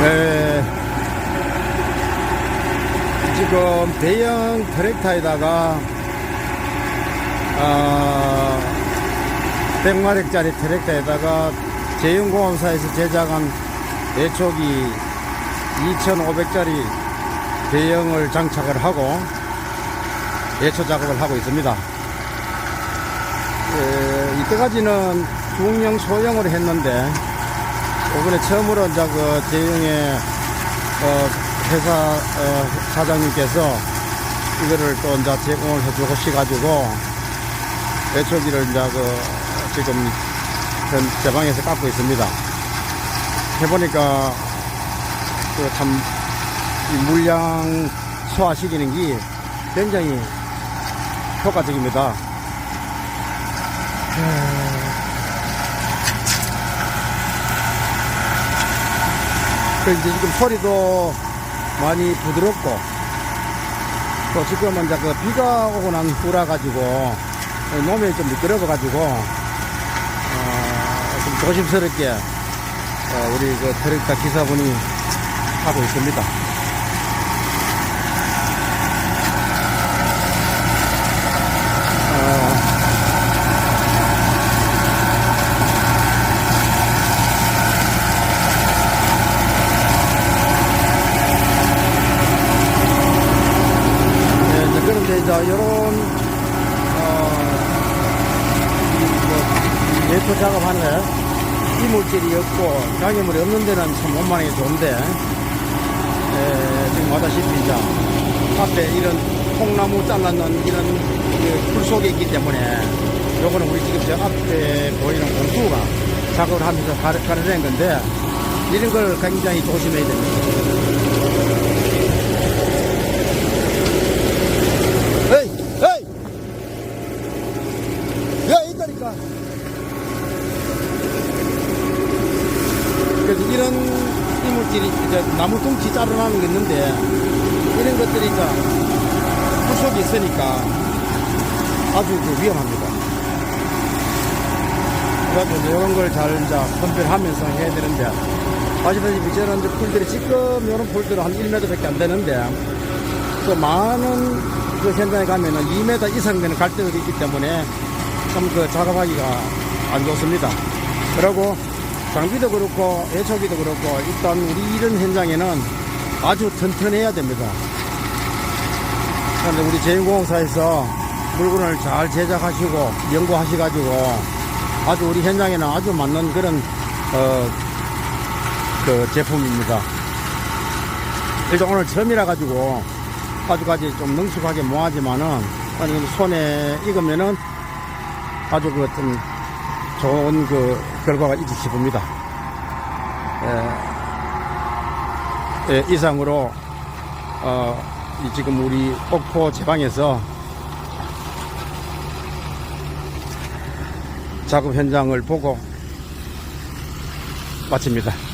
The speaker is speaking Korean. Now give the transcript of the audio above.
네. 지금 대형 트랙터에다가 아, 100마력짜리 트랙터에다가 제휴공업사에서 제작한 내초기 2,500짜리 대형을 장착을 하고 예초 작업을 하고 있습니다. 에, 이때까지는 중형, 소형으로 했는데 이번에 처음으로 이제 그 제형의 어, 회사 어, 사장님께서 이거를 또 이제 제공을 해주고 시가지고 예초기를 이제 그 지금 현제 방에서 깎고 있습니다. 해보니까 그참이 물량 소화시키는 게 굉장히 효과적입니다. 그 이제 지금 소리도 많이 부드럽고 또 지금은 이제 그 비가 오고 난 후라 가지고 몸이 좀 미끄러워 가지고 어, 좀 조심스럽게 어, 우리 그 트랙터 기사분이 하고 있습니다. 어, 네, 이제 이런 어, 예토 작업하는 이물질이 없고 장애물이 없는 데는 참 원만하게 좋은데 에, 지금 보다시피 이제 앞에 이런 통나무 잘라놓은 이런 그 풀 속에 있기 때문에 요거는 우리 지금 저 앞에 보이는 공수가 작업을 하면서 가르, 가르는 건데 이런 걸 굉장히 조심해야 됩니다. 에이! 에이! 야, 있다니까! 그래서 이런 이물질이, 이제 나무 둥치 자르나는 게 있는데, 이런 것들이 속에 있으니까 아주 그 위험합니다. 그래가지고 이런 걸 잘 이제 선별하면서 해야 되는데, 아시다시피 저는 이제 풀들이 지금 이런 풀들은 한 1m밖에 안 되는데, 또 많은 그 현장에 가면은 2m 이상 되는 갈대들이 있기 때문에 참 그 작업하기가 안 좋습니다. 그리고 장비도 그렇고 애초기도 그렇고 일단 우리 이런 현장에는 아주 튼튼해야 됩니다. 그런데 우리 제인공사에서 물건을 잘 제작하시고 연구하셔가지고 아주 우리 현장에는 아주 맞는 그런 어, 그 제품입니다. 일단 오늘 처음이라 가지고 아주까지 좀 능숙하게 못하지만은 아니 손에 익으면은 아주 그좀 좋은 그 결과가 있지 싶습니다. 예, 예, 이상으로 어, 이 지금 우리 옥포 제방에서 작업 현장을 보고 마칩니다.